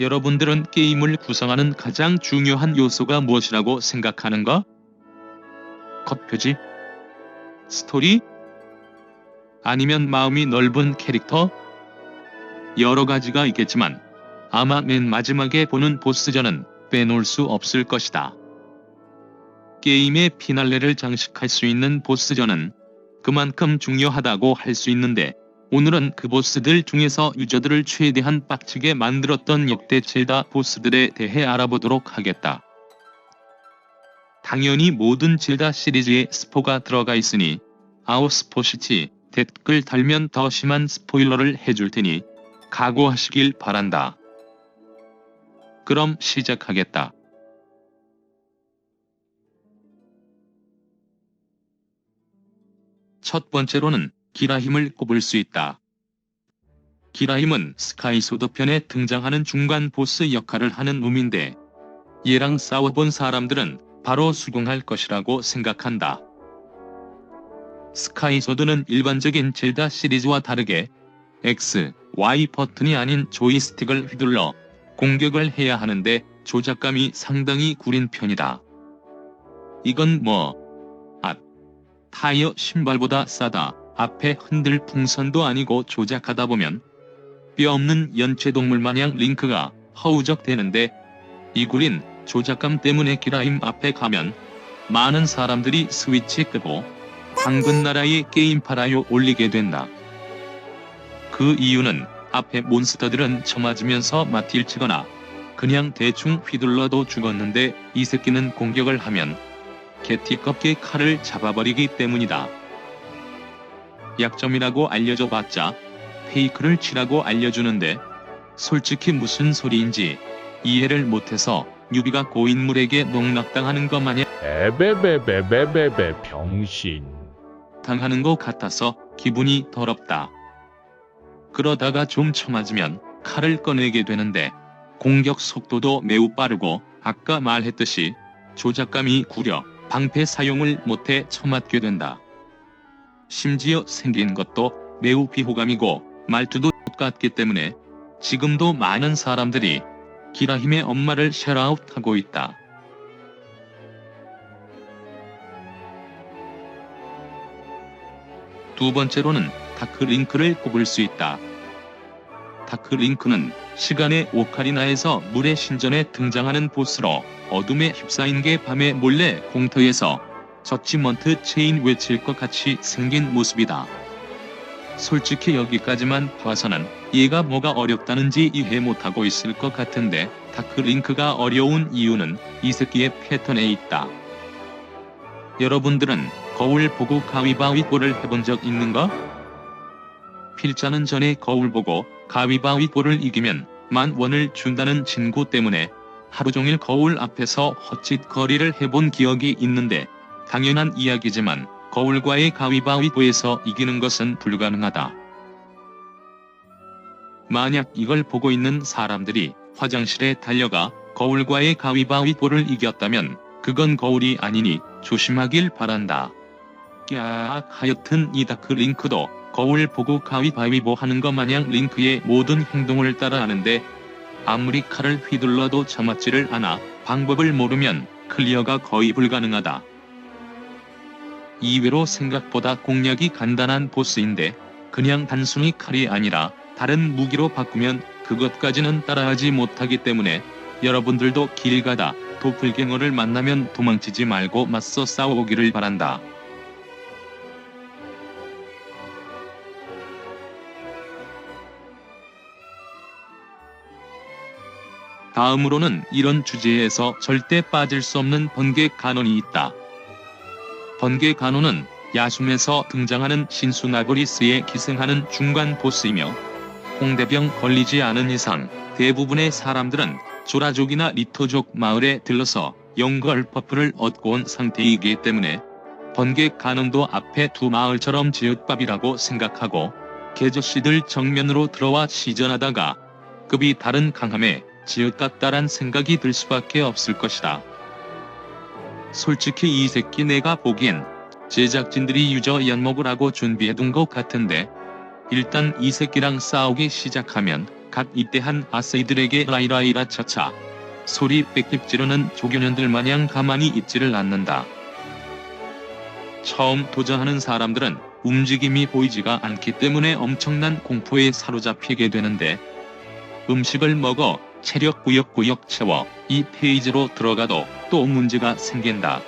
여러분들은 게임을 구성하는 가장 중요한 요소가 무엇이라고 생각하는가? 겉표지? 스토리? 아니면 마음이 넓은 캐릭터? 여러 가지가 있겠지만 아마 맨 마지막에 보는 보스전은 빼놓을 수 없을 것이다. 게임의 피날레를 장식할 수 있는 보스전은 그만큼 중요하다고 할 수 있는데 오늘은 그 보스들 중에서 유저들을 최대한 빡치게 만들었던 역대 젤다 보스들에 대해 알아보도록 하겠다. 당연히 모든 젤다 시리즈에 스포가 들어가 있으니 아웃스포시티 댓글 달면 더 심한 스포일러를 해줄 테니 각오하시길 바란다. 그럼 시작하겠다. 첫 번째로는 기라힘을 꼽을 수 있다. 기라힘은 스카이소드 편에 등장하는 중간 보스 역할을 하는 놈인데 얘랑 싸워본 사람들은 바로 수긍할 것이라고 생각한다. 스카이소드는 일반적인 젤다 시리즈와 다르게 X, Y 버튼이 아닌 조이스틱을 휘둘러 공격을 해야 하는데 조작감이 상당히 구린 편이다. 이건 뭐, 아, 타이어 신발보다 싸다. 앞에 흔들 풍선도 아니고 조작하다 보면 뼈 없는 연체동물 마냥 링크가 허우적대는데 이 구린 조작감 때문에 기라임 앞에 가면 많은 사람들이 스위치 끄고 황금 나라의 게임 팔아요 올리게 된다. 그 이유는 앞에 몬스터들은 쳐맞으면서 마틸 치거나 그냥 대충 휘둘러도 죽었는데 이 새끼는 공격을 하면 개띠껍게 칼을 잡아버리기 때문이다. 약점이라고 알려줘 봤자 페이크를 치라고 알려주는데 솔직히 무슨 소리인지 이해를 못해서 유비가 고인물에게 농락당하는 것 마냥 에베베베베베베 병신. 당하는 것 같아서 기분이 더럽다. 그러다가 좀 쳐맞으면 칼을 꺼내게 되는데 공격 속도도 매우 빠르고 아까 말했듯이 조작감이 구려 방패 사용을 못해 쳐맞게 된다. 심지어 생긴 것도 매우 비호감이고 말투도 똑같기 때문에 지금도 많은 사람들이 기라힘의 엄마를 쉐라웃하고 있다. 두 번째로는 다크링크를 꼽을 수 있다. 다크링크는 시간의 오카리나에서 물의 신전에 등장하는 보스로 어둠에 휩싸인 게 밤에 몰래 공터에서 저치먼트 체인 외칠 것 같이 생긴 모습이다. 솔직히 여기까지만 봐서는 얘가 뭐가 어렵다는지 이해 못하고 있을 것 같은데 다크링크가 어려운 이유는 이 새끼의 패턴에 있다. 여러분들은 거울 보고 가위바위보를 해본 적 있는가? 필자는 전에 거울 보고 가위바위보를 이기면 만 원을 준다는 친구 때문에 하루 종일 거울 앞에서 헛짓거리를 해본 기억이 있는데 당연한 이야기지만 거울과의 가위바위보에서 이기는 것은 불가능하다. 만약 이걸 보고 있는 사람들이 화장실에 달려가 거울과의 가위바위보를 이겼다면 그건 거울이 아니니 조심하길 바란다. 야, 하여튼 이 다크 링크도 거울 보고 가위바위보 하는 것 마냥 링크의 모든 행동을 따라하는데 아무리 칼을 휘둘러도 참았지를 않아 방법을 모르면 클리어가 거의 불가능하다. 이외로 생각보다 공략이 간단한 보스인데 그냥 단순히 칼이 아니라 다른 무기로 바꾸면 그것까지는 따라하지 못하기 때문에 여러분들도 길 가다 도플갱어를 만나면 도망치지 말고 맞서 싸워보기를 바란다. 다음으로는 이런 주제에서 절대 빠질 수 없는 번개 간원이 있다. 번개 간원은 야숨에서 등장하는 신수 나고리스에 기생하는 중간 보스이며 홍대병 걸리지 않은 이상 대부분의 사람들은 조라족이나 리토족 마을에 들러서 영걸 퍼플을 얻고 온 상태이기 때문에 번개 간원도 앞에 두 마을처럼 지읒밥이라고 생각하고 개저씨들 정면으로 들어와 시전하다가 급이 다른 강함에 지읒 같다란 생각이 들 수밖에 없을 것이다. 솔직히 이 새끼 내가 보기엔 제작진들이 유저 연목을 하고 준비해둔 것 같은데 일단 이 새끼랑 싸우기 시작하면 각 입대한 아세이들에게 라이라이라 차차 소리 빽빽 지르는 조교년들 마냥 가만히 있지를 않는다. 처음 도전하는 사람들은 움직임이 보이지가 않기 때문에 엄청난 공포에 사로잡히게 되는데 음식을 먹어 체력 구역구역 채워 이 페이지로 들어가도 또 문제가 생긴다.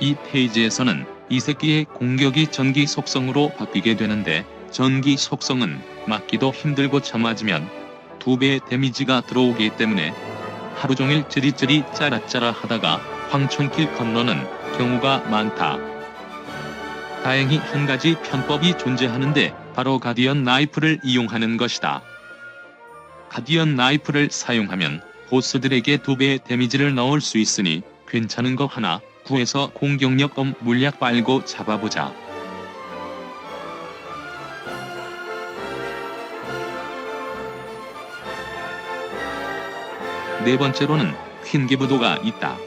이 페이지에서는 이 새끼의 공격이 전기 속성으로 바뀌게 되는데 전기 속성은 막기도 힘들고 참아지면 두 배의 데미지가 들어오기 때문에 하루 종일 찌릿찌릿 짜라짜라 하다가 황천길 건너는 경우가 많다. 다행히 한 가지 편법이 존재하는데 바로 가디언 나이프를 이용하는 것이다. 가디언 나이프를 사용하면 보스들에게 두 배의 데미지를 넣을 수 있으니 괜찮은 거 하나 구해서 공격력 엄 물약 빨고 잡아보자. 네 번째로는 휜기부도가 있다.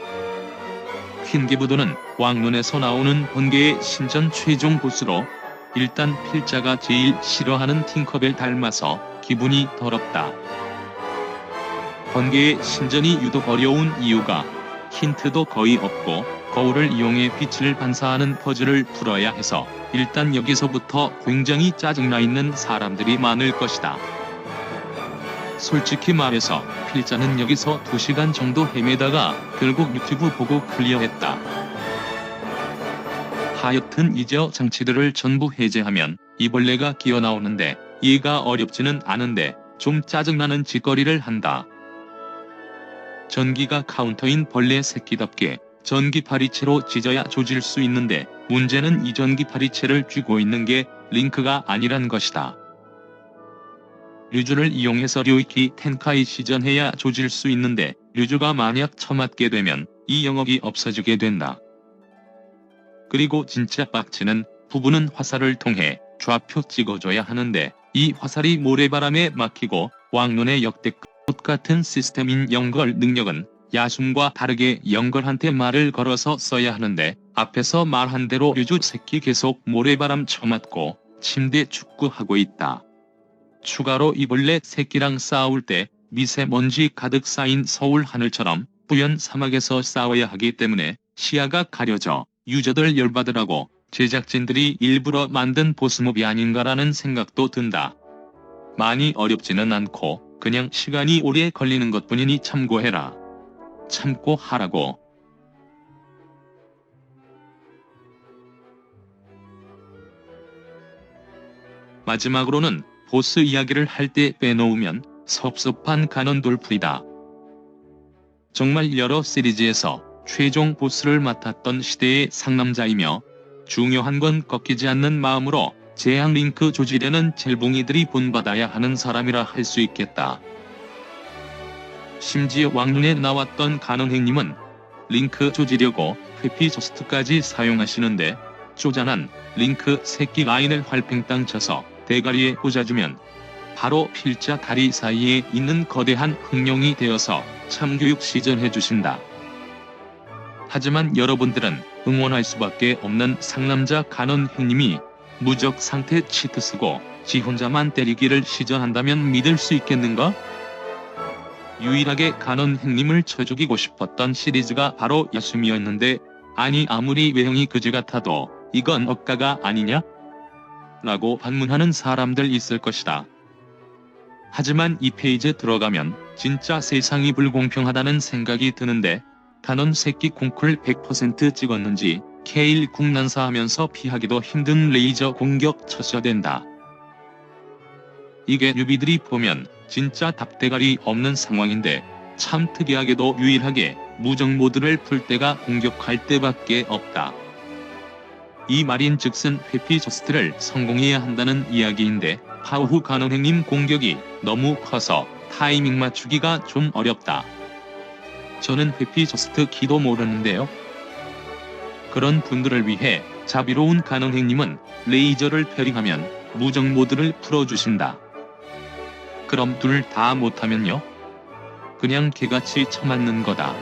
휜기부도는 왕눈에서 나오는 번개의 신전 최종 보스로 일단 필자가 제일 싫어하는 팅커벨 닮아서 기분이 더럽다. 번개의 신전이 유독 어려운 이유가 힌트도 거의 없고 거울을 이용해 빛을 반사하는 퍼즐을 풀어야 해서 일단 여기서부터 굉장히 짜증나 있는 사람들이 많을 것이다. 솔직히 말해서 필자는 여기서 2시간 정도 헤매다가 결국 유튜브 보고 클리어했다. 하여튼 이제 장치들을 전부 해제하면 이벌레가 기어 나오는데 이해가 어렵지는 않은데 좀 짜증나는 짓거리를 한다. 전기가 카운터인 벌레 새끼답게 전기 파리채로 찢어야 조질 수 있는데 문제는 이 전기 파리채를 쥐고 있는 게 링크가 아니란 것이다. 류주를 이용해서 료이키 텐카이 시전해야 조질 수 있는데 류주가 만약 처맞게 되면 이 영역이 없어지게 된다. 그리고 진짜 빡치는 부분은 화살을 통해 좌표 찍어줘야 하는데 이 화살이 모래바람에 막히고 왕눈의 역대급 같은 시스템인 연걸 능력은 야숨과 다르게 연걸한테 말을 걸어서 써야 하는데 앞에서 말한 대로 류주 새끼 계속 모래바람 쳐맞고 침대 축구하고 있다. 추가로 이벌레 새끼랑 싸울 때 미세먼지 가득 쌓인 서울 하늘처럼 뿌연 사막에서 싸워야 하기 때문에 시야가 가려져 유저들 열받으라고 제작진들이 일부러 만든 보스몹이 아닌가라는 생각도 든다. 많이 어렵지는 않고 그냥 시간이 오래 걸리는 것뿐이니 참고해라. 참고 하라고. 마지막으로는 보스 이야기를 할 때 빼놓으면 섭섭한 가넌 돌풀이다. 정말 여러 시리즈에서 최종 보스를 맡았던 시대의 상남자이며 중요한 건 꺾이지 않는 마음으로 재앙 링크 조지려는 젤봉이들이 본받아야 하는 사람이라 할 수 있겠다. 심지어 왕눈에 나왔던 가능행님은 링크 조지려고 회피 저스트까지 사용하시는데 쪼잔한 링크 새끼 라인을 활팽땅 쳐서 대가리에 꽂아주면 바로 필자 다리 사이에 있는 거대한 흑룡이 되어서 참교육 시전해 주신다. 하지만 여러분들은 응원할 수밖에 없는 상남자 간원 형님이 무적 상태 치트 쓰고 지 혼자만 때리기를 시전한다면 믿을 수 있겠는가? 유일하게 간원 형님을 쳐죽이고 싶었던 시리즈가 바로 야숨이었는데 아니 아무리 외형이 그지 같아도 이건 억가가 아니냐? 라고 반문하는 사람들 있을 것이다. 하지만 이 페이지에 들어가면 진짜 세상이 불공평하다는 생각이 드는데 단원 새끼 콩쿨 100% 찍었는지 케일 국난사하면서 피하기도 힘든 레이저 공격 처셔된다. 이게 뉴비들이 보면 진짜 답대가리 없는 상황인데 참 특이하게도 유일하게 무정 모드를 풀 때가 공격할 때밖에 없다. 이 말인 즉슨 회피 저스트를 성공해야 한다는 이야기인데 파우후 간원행님 공격이 너무 커서 타이밍 맞추기가 좀 어렵다. 저는 회피 저스트 키도 모르는데요. 그런 분들을 위해 자비로운 간원행님은 레이저를 패링하면 무정 모드를 풀어주신다. 그럼 둘 다 못하면요? 그냥 개같이 처맞는 거다.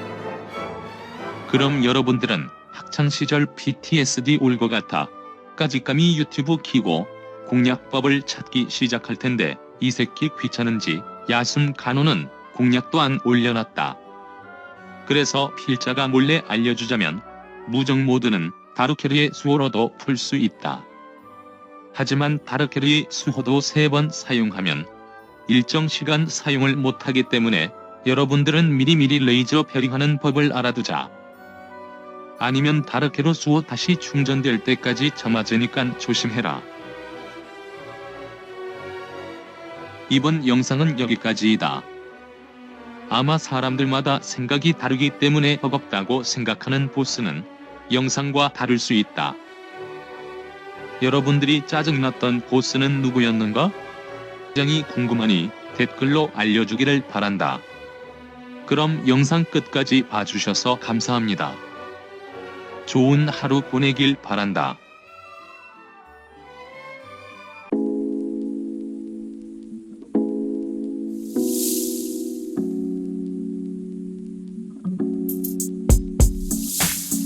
그럼 여러분들은 학창시절 PTSD 올 것 같아 까짓감이 유튜브 키고 공략법을 찾기 시작할 텐데 이 새끼 귀찮은지 야숨 간호는 공약도 안 올려놨다. 그래서 필자가 몰래 알려주자면 무정 모드는 다르케르의 수호로도 풀 수 있다. 하지만 다르케르의 수호도 3번 사용하면 일정 시간 사용을 못하기 때문에 여러분들은 미리미리 레이저 패링하는 법을 알아두자. 아니면 다르케로 수호 다시 충전될 때까지 점화제니깐 조심해라. 이번 영상은 여기까지이다. 아마 사람들마다 생각이 다르기 때문에 버겁다고 생각하는 보스는 영상과 다를 수 있다. 여러분들이 짜증났던 보스는 누구였는가? 굉장히 궁금하니 댓글로 알려주기를 바란다. 그럼 영상 끝까지 봐주셔서 감사합니다. 좋은 하루 보내길 바란다.